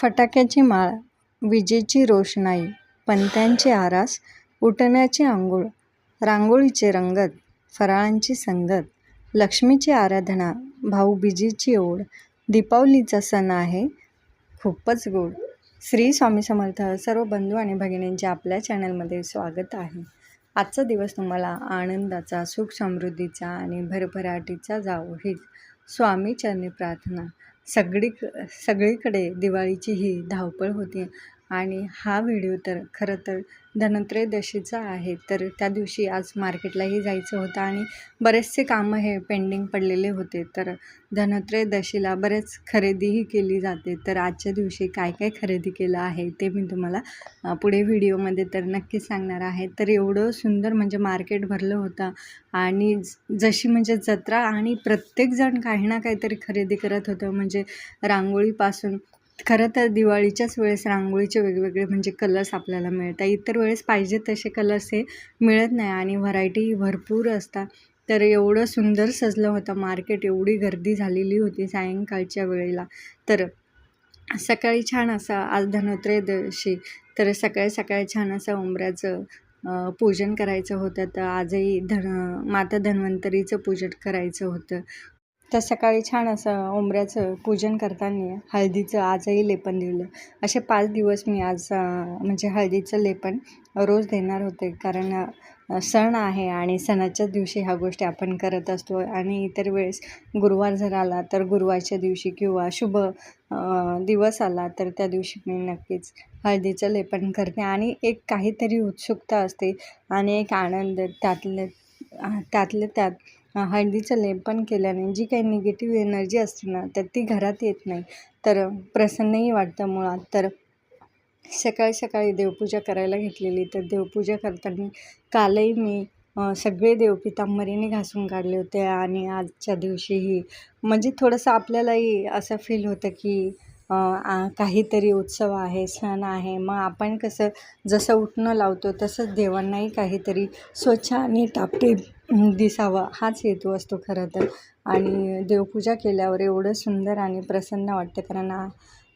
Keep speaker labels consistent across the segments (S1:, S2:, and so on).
S1: फटाक्याची माळ विजेची रोषणाई पणत्यांची आरास उठण्याची आंघोळ रांगोळीचे रंगत फराळांची संगत लक्ष्मीची आराधना भाऊबीजेची ओढ दीपावलीचा सण आहे खूपच गोड. श्री स्वामी समर्थ सर्व बंधू आणि भगिनींचे आपल्या चॅनलमध्ये स्वागत आहे. आजचा दिवस तुम्हाला आनंदाचा सुख समृद्धीचा आणि भरभराटीचा जावो हीच स्वामी चरणी प्रार्थना. सगळी सगळीकडे दिवाळीची ही धावपळ होती आणि हा व्हिडिओ तर खरं तर धनत्रयोदशीचा आहे. तर त्या दिवशी आज मार्केटलाही जायचं होतं आणि बरेचसे कामं हे पेंडिंग पडलेले होते. तर धनत्रयोदशीला बरेच खरेदीही केली जाते. तर आजच्या दिवशी काय काय खरेदी केलं आहे ते मी तुम्हाला पुढे व्हिडिओमध्ये तर नक्की सांगणार आहे. तर एवढं सुंदर म्हणजे मार्केट भरलं होतं आणि ज- जशी म्हणजे जत्रा आणि प्रत्येकजण काही ना काहीतरी खरेदी करत होतं. म्हणजे रांगोळीपासून खरं तर दिवाळीच्याच वेळेस रांगोळीचे वेगवेगळे म्हणजे कलर्स आपल्याला मिळतात. इतर वेळेस पाहिजे तसे कलर्स हे मिळत नाही आणि व्हरायटी भरपूर असतात. तर एवढं सुंदर सजलं होतं मार्केट एवढी गर्दी झालेली होती सायंकाळच्या वेळेला. तर सकाळी छान असं आज धनोत्रयोदशी. तर सकाळी सकाळी छान असं उंबऱ्याचं पूजन करायचं होतं. तर आजही धन माता धन्वंतरीचं पूजन करायचं होतं. तर सकाळी छान असं उंबऱ्याचं पूजन करताना हळदीचं आजही लेपन दिलं असे पाच दिवस मी आज म्हणजे हळदीचं लेपन रोज देणार होते. कारण सण आहे आणि सणाच्याच दिवशी ह्या गोष्टी आपण करत असतो. आणि इतर वेळेस गुरुवार जर आला तर गुरुवारच्या दिवशी किंवा शुभ दिवस आला तर त्या दिवशी मी नक्कीच हळदीचं लेपन करते. आणि एक काहीतरी उत्सुकता असते आणि एक आनंद त्यातले अ, त्यातले त्यात अ, हळदीचं लेपन केल्याने जी काही निगेटिव्ह एनर्जी असते ना तर ती घरात येत नाही. तर प्रसन्नही वाटतं मुळात. तर सकाळी सकाळी देवपूजा करायला घेतलेली. तर देवपूजा करताना कालही मी सगळे देव पितांबरीने घासून काढले होते. आणि आजच्या दिवशीही. म्हणजे थोडंसं आपल्यालाही असं फील होतं की काहीतरी उत्सव आहे सण आहे. मग आपण कसं जसं उठणं लावतो तसंच देवांनाही काहीतरी स्वच्छ आणि टापटीप दिसावं हाच हेतू असतो खरं तर. आणि देवपूजा केल्यावर एवढं सुंदर आणि प्रसन्न वाटतं. कारण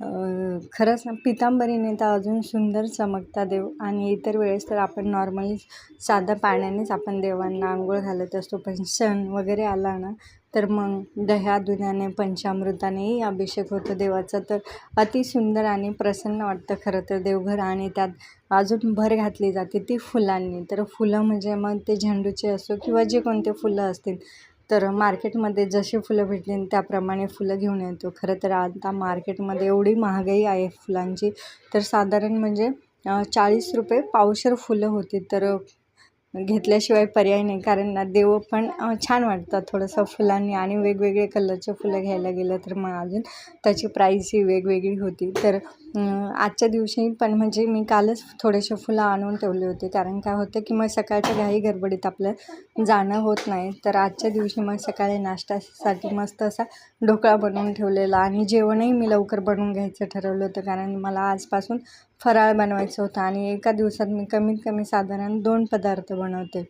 S1: खरंच ना पितांबरीने तर अजून सुंदर चमकता देव आणि इतर वेळेस तर आपण नॉर्मली साध्या पाण्यानेच आपण देवांना आंघोळ घालत असतो. पण सण वगैरे आला ना तर मग दह्या दुधाने पंचामृतानेही अभिषेक होतो देवाचा. तर अति सुंदर आणि प्रसन्न वाटतं खरं तर देवघर आणि त्यात अजून भर घातली जाते ती फुलांनी. तर फुलं म्हणजे मग ते झेंडूचे असो किंवा जे कोणते फुलं असतील तर मार्केटमध्ये जशी फुलं भेटतील त्याप्रमाणे फुलं घेऊन येतो. खरं तर आता मार्केटमध्ये एवढी महागाई आहे फुलांची. तर साधारण म्हणजे चाळीस रुपये पावशर फुलं होती. तर घेतल्याशिवाय पर्याय नाही. कारण ना देव पण छान वाटतात थोडंसं फुलांनी. आणि वेगवेगळे कलरचे फुलं घ्यायला गेलं तर मग अजून त्याची प्राईस ही वेगवेगळी होती. तर आजच्या दिवशी पण म्हणजे मी कालच थोडेसे फुलं आणून ठेवले होते. कारण काय होतं की मग सकाळच्या घाई गडबडीत आपलं जाणं होत नाही. तर आजच्या दिवशी मग सकाळी नाश्त्यासाठी मस्त असा ढोकळा बनवून ठेवलेला आणि जेवणही मी लवकर बनवून घ्यायचं ठरवलं होतं. कारण मला आजपासून फराळ बनवायचं होतं आणि एका दिवसात मी कमीत कमी साधारण दोन पदार्थ बनवते.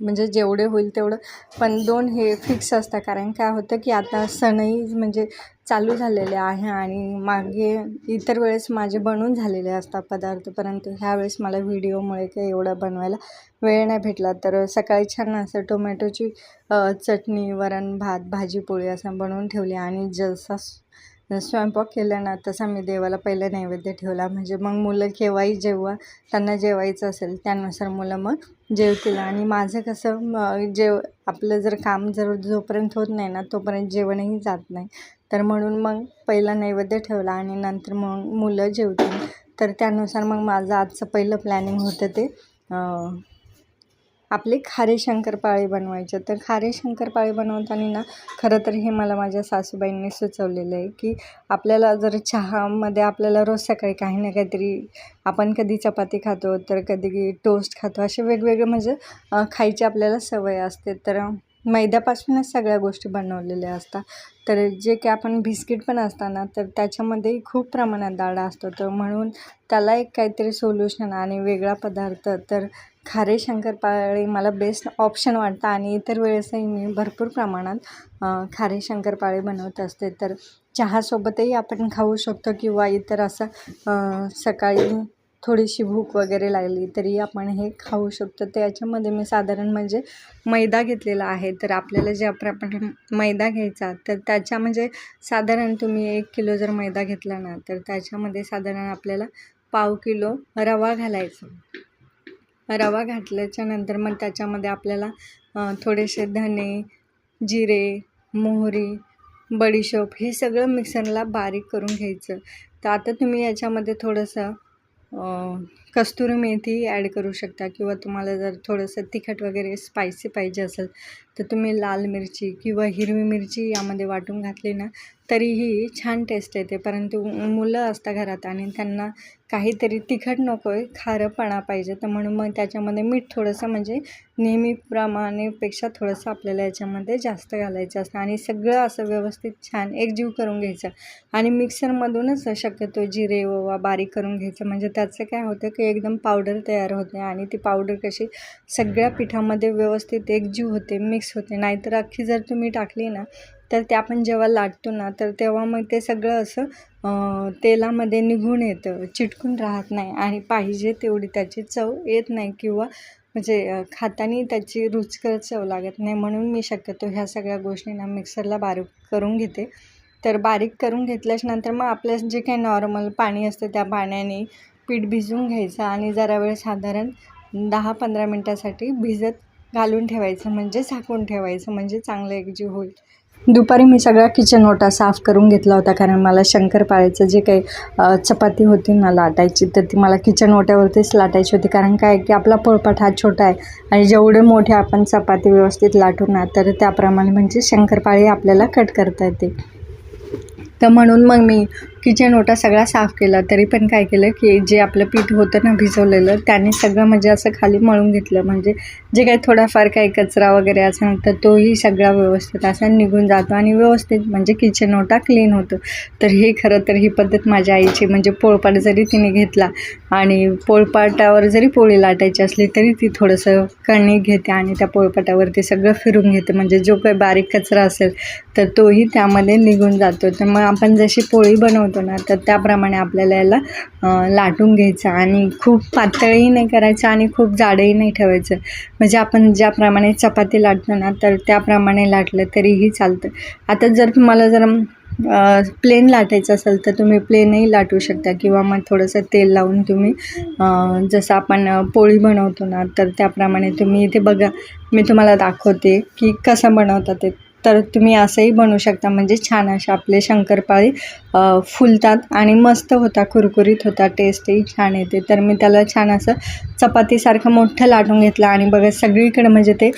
S1: म्हणजे जेवढे होईल तेवढं. पण दोन हे फिक्स असतं कारण काय होतं की आता सणही म्हणजे चालू झालेले आहे आणि मागे इतर वेळेस माझे बनून झालेले असतात पदार्थ. परंतु ह्यावेळेस मला व्हिडिओमुळे काही एवढं बनवायला वेळ नाही भेटला. तर सकाळी छान असं टोमॅटोची चटणी वरण भात भाजी पोळी असं बनवून ठेवली आणि जसा स्वयंपाक केला ना तसा मी देवाला पहिलं नैवेद्य ठेवला. म्हणजे मग मुलं केव्हाही जेव्हा त्यांना जेवायचं असेल त्यानुसार मुलं मग जेवतील. आणि माझं कसं जेव आपलं जर काम जर जोपर्यंत होत नाही ना तोपर्यंत जेवणही जात नाही. तर म्हणून मग पहिला नैवेद्य ठेवला आणि नंतर मग मुलं जेवतील. तर त्यानुसार मग माझं आजचं पहिलं प्लॅनिंग होतं ते आपले खारे शंकरपाळे बनवायचे. तर खारे शंकरपाळे बनवताना ना खरं तर हे मला माझ्या सासूबाईंनी सुचवलेलं आहे की आपल्याला जर चहामध्ये आपल्याला रोज सकाळी काही ना काहीतरी आपण कधी चपाती खातो तर कधी टोस्ट खातो असे वेगवेगळे म्हणजे खायची आपल्याला सवय असते. तर मैद्यापासूनच सगळ्या गोष्टी बनवलेल्या असतात. तर जे की आपण बिस्किट पण असताना तर त्याच्यामध्येही खूप प्रमाणात डाळ असतो. तर म्हणून त्याला एक काहीतरी सोल्युशन आणि वेगळा पदार्थ तर खारे शंकरपाळे मला बेस्ट ऑप्शन वाटतं. आणि इतर वेळेसही मी भरपूर प्रमाणात खारे शंकरपाळे बनवत असते. तर चहासोबतही आपण खाऊ शकतो किंवा इतर असं सकाळी थोडीशी भूक वगैरे लागली तरी आपण हे खाऊ शकतो. त्याच्यामध्ये मी साधारण म्हणजे मैदा घेतलेला आहे. तर आपल्याला जे आपण मैदा घ्यायचा तर त्याच्या म्हणजे साधारण तुम्ही एक किलो जर मैदा घेतला ना तर त्याच्यामध्ये साधारण आपल्याला पाव किलो रवा घालायचा. रवा घातल्याच्या नंतर मग त्याच्यामध्ये आपल्याला थोडेसे धने जिरे मोहरी बडीशोप हे सगळं मिक्सरला बारीक करून घ्यायचं. तर आता तुम्ही याच्यामध्ये थोडंसं कस्तुरी मेथी ॲड करू शकता किंवा तुम्हाला जर थोडंसं तिखट वगैरे स्पायसी पाहिजे असेल तर तुम्ही लाल मिरची किंवा हिरवी मिरची यामध्ये वाटून घातली ना तरीही छान टेस्ट येते. परंतु मुलं असतात घरात आणि त्यांना काहीतरी तिखट नको आहे खारंपणा पाहिजे. तर म्हणून मग त्याच्यामध्ये मीठ थोडंसं म्हणजे नेहमीप्रमाणेपेक्षा थोडंसं आपल्याला याच्यामध्ये जास्त घालायचं असतं. आणि सगळं असं व्यवस्थित छान एकजीव करून घ्यायचं. आणि मिक्सरमधूनच शक्यतो जिरे ओवा बारीक करून घ्यायचं. म्हणजे त्याचं काय होतं की एकदम पावडर तयार होते आणि ती पावडर कशी सगळ्या पिठामध्ये व्यवस्थित एकजीव होते मिक्स होते. नाहीतर अख्खी जर तुम्ही टाकली ना तर ते आपण जेव्हा लाटतो ना तर तेव्हा मग ते सगळं असं तेलामध्ये निघून येतं चिटकून राहत नाही आणि पाहिजे तेवढी त्याची चव येत नाही किंवा म्हणजे खातानी त्याची रुचकर चव लागत नाही. म्हणून मी शक्यतो ह्या सगळ्या गोष्टींना मिक्सरला बारीक करून घेते. तर बारीक करून घेतल्याच्या नंतर मग आपलं जे काही नॉर्मल पाणी असतं त्या पाण्याने पीठ भिजवून घ्यायचं आणि जरा वेळ साधारण दहा पंधरा मिनटासाठी भिजत घालून ठेवायचं. म्हणजे झाकून ठेवायचं. म्हणजे चांगलं एकजीव होईल. दुपारी मी सगळा किचन ओटा साफ करून घेतला होता कारण मला शंकरपाळ्याचं जे काही चपाती होती ना लाटायची तर ती मला किचन ओट्यावरतीच लाटायची होती. कारण काय की आपला पोळपाट हा छोटा आहे आणि जेवढे मोठे आपण चपाती व्यवस्थित लाटू ना तर त्याप्रमाणे म्हणजे शंकरपाळी आपल्याला कट करता येते. तर म्हणून मग मी किचन ओटा सगळा साफ केला. तरी पण काय केलं की जे आपलं पीठ होतं ना भिजवलेलं त्याने सगळं म्हणजे असं खाली मळून घेतलं. म्हणजे जे काही थोडाफार काही कचरा वगैरे असं तर तोही सगळा व्यवस्थित असा निघून जातो आणि व्यवस्थित म्हणजे किचन ओटा क्लीन होतो. तर हे खरं तर ही पद्धत माझ्या आईची म्हणजे पोळपाट जरी तिने घेतला आणि पोळपाटावर जरी पोळी लाटायची असली तरी ती थोडंसं कणिक घेते आणि त्या पोळपाटावरती सगळं फिरून घेते. म्हणजे जो काही बारीक कचरा असेल तर तोही त्यामध्ये निघून जातो. तर मग आपण जशी पोळी बनवतो ना तर त्याप्रमाणे आपल्याला याला लाटून घ्यायचं आणि खूप पातळही नाही करायचं आणि खूप जाडही नाही ठेवायचं. म्हणजे आपण ज्याप्रमाणे चपाती लाटतो ना तर त्याप्रमाणे लाटलं तरीही चालतं. आता जर तुम्हाला जर प्लेन लाटायचं असेल तर तुम्ही प्लेनही लाटू शकता किंवा मग थोडंसं तेल लावून तुम्ही जसं आपण पोळी बनवतो ना तर त्याप्रमाणे तुम्ही इथे बघा मी तुम्हाला दाखवते की कसं बनवतात ते. तर तुम्ही असंही बनवू शकता. म्हणजे छान असे आपले शंकरपाळी फुलतात आणि मस्त होता कुरकुरीत होता टेस्टही छान येते. तर मी त्याला छान असं चपातीसारखं मोठं लाटून घेतलं आणि बघा सगळीकडे म्हणजे ते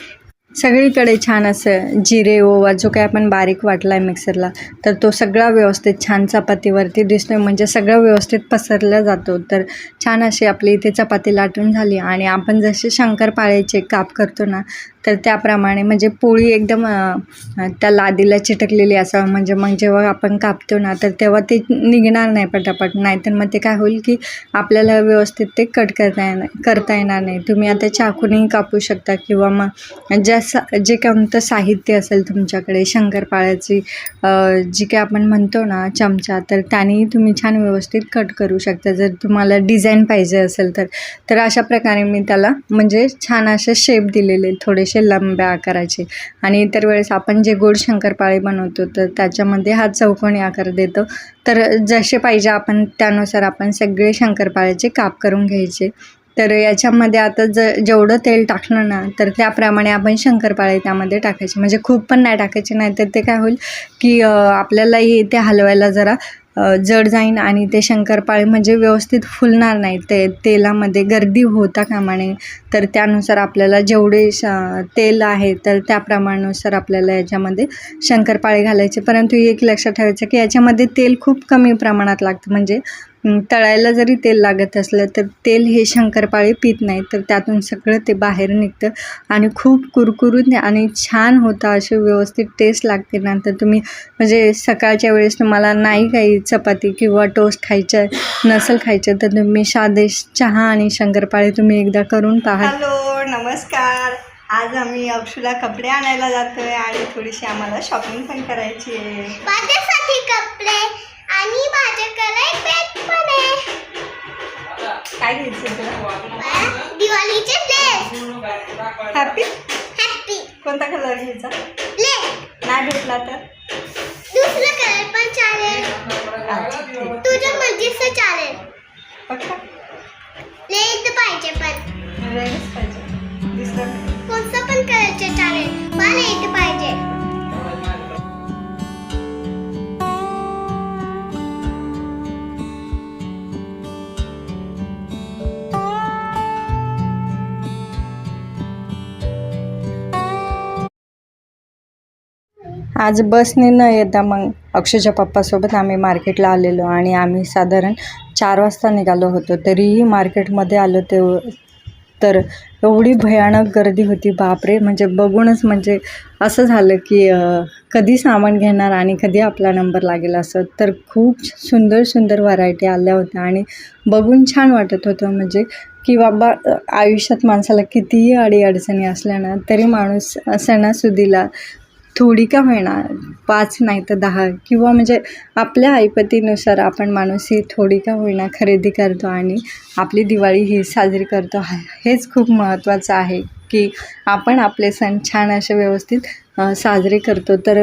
S1: सगळीकडे छान असं जिरे ओवा जो काय आपण बारीक वाटला आहे मिक्सरला तर तो सगळा व्यवस्थित छान चपातीवरती दिसतो आहे म्हणजे सगळं व्यवस्थित पसरला जातो. तर छान अशी आपली इथे चपाती लाटून झाली आणि आपण जसे शंकरपाळ्याचे काप करतो ना तर त्याप्रमाणे म्हणजे पोळी एकदम त्या लादीला चिटकलेली असावं. म्हणजे मग जेव्हा आपण कापतो ना तर तेव्हा ते निघणार नाही पटापट. नाहीतर मग ते काय होईल की आपल्याला व्यवस्थित ते कट करता येणार करता येणार नाही. तुम्ही आता चाकूनही कापू शकता किंवा मग ज्या सा जे कोणतं साहित्य असेल तुमच्याकडे शंकरपाळ्याची जी काय आपण म्हणतो ना चमचा तर त्यानेही तुम्ही छान व्यवस्थित कट करू शकता. जर तुम्हाला डिझाईन पाहिजे असेल तर तर अशा प्रकारे मी त्याला म्हणजे छान असे शेप दिलेले थोडे थोडेसे लंब्या आकाराचे. आणि इतर वेळेस आपण जे गोड शंकरपाळे बनवतो तर त्याच्यामध्ये हा चौकोनी आकार देतो. तर जसे पाहिजे आपण त्यानुसार आपण सगळे शंकरपाळ्याचे काप करून घ्यायचे. तर याच्यामध्ये आता ज जेवढं तेल टाकलं ना तर त्याप्रमाणे आपण शंकरपाळे त्यामध्ये टाकायचे. म्हणजे खूप पण नाही टाकायचे नाही तर ते काय होईल की आपल्यालाही ते हलवायला जरा जड जाईन आणि ते शंकरपाळे म्हणजे व्यवस्थित फुलणार नाही ते तेलामध्ये गर्दी होता कामाने तर त्यानुसार आपल्याला जेवढे श तेल आहे तर त्याप्रमाणानुसार आपल्याला याच्यामध्ये शंकरपाळे घालायचे. परंतु एक लक्षात ठेवायचं की याच्यामध्ये तेल खूप कमी प्रमाणात लागतं. म्हणजे तळायला जरी तेल लागत असलं तर तेल हे शंकरपाळे पित नाही. तर त्यातून सगळं ते बाहेर निघतं आणि खूप कुरकुरीत आणि छान होतं. असे व्यवस्थित टेस्ट लागते. नंतर तुम्ही म्हणजे सकाळच्या वेळेस तुम्हाला नाही काही चपाती किंवा टोस्ट खायचं नसेल खायचं तर तुम्ही साधे चहा आणि शंकरपाळे तुम्ही एकदा करून पहा.
S2: हॅलो नमस्कार. आज आम्ही अक्षुला कपडे आणायला जातोय आणि थोडीशी आम्हाला शॉपिंग पण करायची आहे.
S3: माझ्यासाठी कपडे आणि
S2: काय घ्यायचं? तुला
S3: दिवाळीचे ड्रेस
S2: हॅपी
S3: हॅपी
S2: कोणता कलर घ्यायचा?
S3: ब्लॅक
S2: नाही भेटला तर?
S3: दुसरं कलर पण चालेल.
S2: अच्छा ठीक
S3: तुझ्या मर्जीचं चालेल.
S2: पक्का?
S3: पाहिजे पण.
S2: रेडच पाहिजे. दुसरं
S3: कोणतं पण कलरचे चालेल. मला लेट पाहिजे.
S1: आज बसने न येता मग अक्षयच्या पप्पासोबत आम्ही मार्केटला आलेलो आणि आम्ही साधारण चार वाजता निघालो होतो. तरीही मार्केटमध्ये आलो ते तर एवढी भयानक गर्दी होती. बापरे! म्हणजे बघूनच म्हणजे असं झालं की कधी सामान घेणार आणि कधी आपला नंबर लागेल असं. तर खूप सुंदर सुंदर व्हरायटी आल्या होत्या आणि बघून छान वाटत होतं. म्हणजे की बाबा आयुष्यात माणसाला कितीही अडीअडचणी असल्या ना तरी माणूस सणासुदीला थोडी का होईना पाच नाही तर दहा. किंवा म्हणजे आपल्या ऐपतीनुसार आपण माणूस ही थोडी का होईना खरेदी करतो आणि आपली दिवाळी ही साजरी करतो. हा- हेच खूप महत्त्वाचं आहे की आपण आपले सण छान असे व्यवस्थित साजरे करतो. तर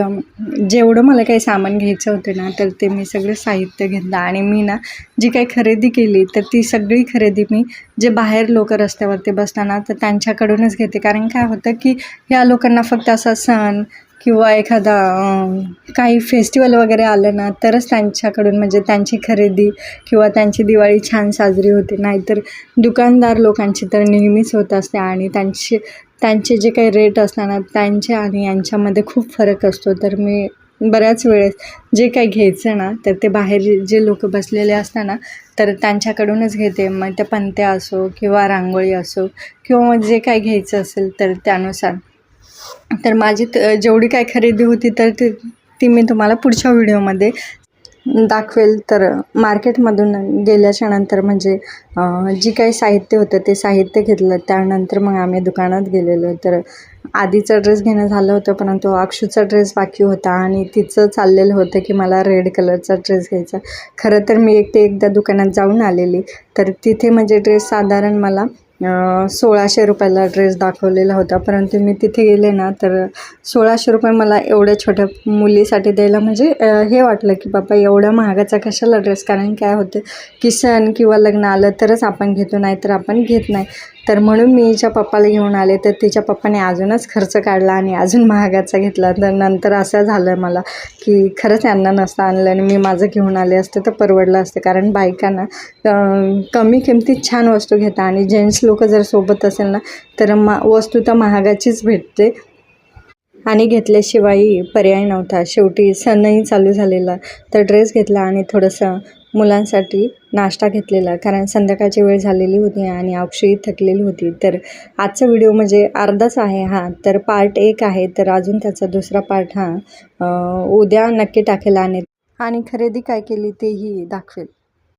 S1: जेवढं मला काही सामान घ्यायचं होतं ना तर ते मी सगळं साहित्य घेतलं. आणि मी ना जी काही खरेदी केली तर ती सगळी खरेदी मी जे बाहेर लोक रस्त्यावरती बसताना तर त्यांच्याकडूनच घेते. कारण काय होतं की ह्या लोकांना फक्त असा सण किंवा एखादा काही फेस्टिवल वगैरे आलं ना तरच त्यांच्याकडून म्हणजे त्यांची खरेदी किंवा त्यांची दिवाळी छान साजरी होते. नाहीतर दुकानदार लोकांची तर नेहमीच होत असते आणि त्यांची त्यांचे जे काही रेट असतात ना त्यांचे आणि यांच्यामध्ये खूप फरक असतो. तर मी बऱ्याच वेळेस जे काही घ्यायचं ना तर ते बाहेर जे- लोक बसलेले असतात ना तर त्यांच्याकडूनच घेते. मग ते पंत्या असो किंवा रांगोळी असो किंवा जे काही घ्यायचं असेल तर त्यानुसार. तर माझी जेवढी काय खरेदी होती तर ती ती मी तुम्हाला पुढच्या व्हिडिओमध्ये दाखवेल. तर मार्केटमधून गेल्याच्यानंतर म्हणजे जी काही साहित्य होतं ते साहित्य घेतलं. त्यानंतर मग आम्ही दुकानात गेलेलो. तर आधीचा ड्रेस घेणं झालं होतं परंतु अक्षूचा ड्रेस बाकी होता आणि तिचं चाललेलं होतं की मला रेड कलरचा ड्रेस घ्यायचा. खरं तर मी एकटे एकदा दुकानात जाऊन आलेली. तर तिथे म्हणजे ड्रेस साधारण मला सोळाशे रुपयाला ड्रेस दाखवलेला होता. परंतु मी तिथे गेले ना तर सोळाशे रुपये मला एवढ्या छोट्या मुलीसाठी द्यायला म्हणजे हे वाटलं की बाबा एवढ्या महागाचा कशाला ड्रेस कारण काय होतं? की सण किंवा लग्न आलं तरच आपण घेतो नाही तर आपण घेत नाही. तर म्हणून मी हिच्या पप्पाला घेऊन आले तर तिच्या पप्पाने अजूनच खर्च काढला आणि अजून महागाचा घेतला. तर नंतर असं झालं मला की खरंच यांना नसतं आणलं आणि मी माझं घेऊन आले असते तर परवडलं असतं. कारण बायकांना कमी किमतीत छान वस्तू घेता आणि जेंट्स लोक जर सोबत असेल ना तर मा वस्तू तर महागाचीच भेटते. आणि घेतल्याशिवाय पर्याय नव्हता. शेवटी सणही चालू झालेला. तर ड्रेस घेतला आणि थोडंसं मुलांसाठी नाश्ता घेतलेला कारण संध्याकाळची वेळ झालेली होती आणि अक्षयी थकलेली होती. तर आजचा व्हिडिओ म्हणजे अर्धाच आहे हा. तर पार्ट एक आहे. तर अजून त्याचा दुसरा पार्ट हा उद्या नक्की टाकेल आणि खरेदी काय केली तेही दाखवेल.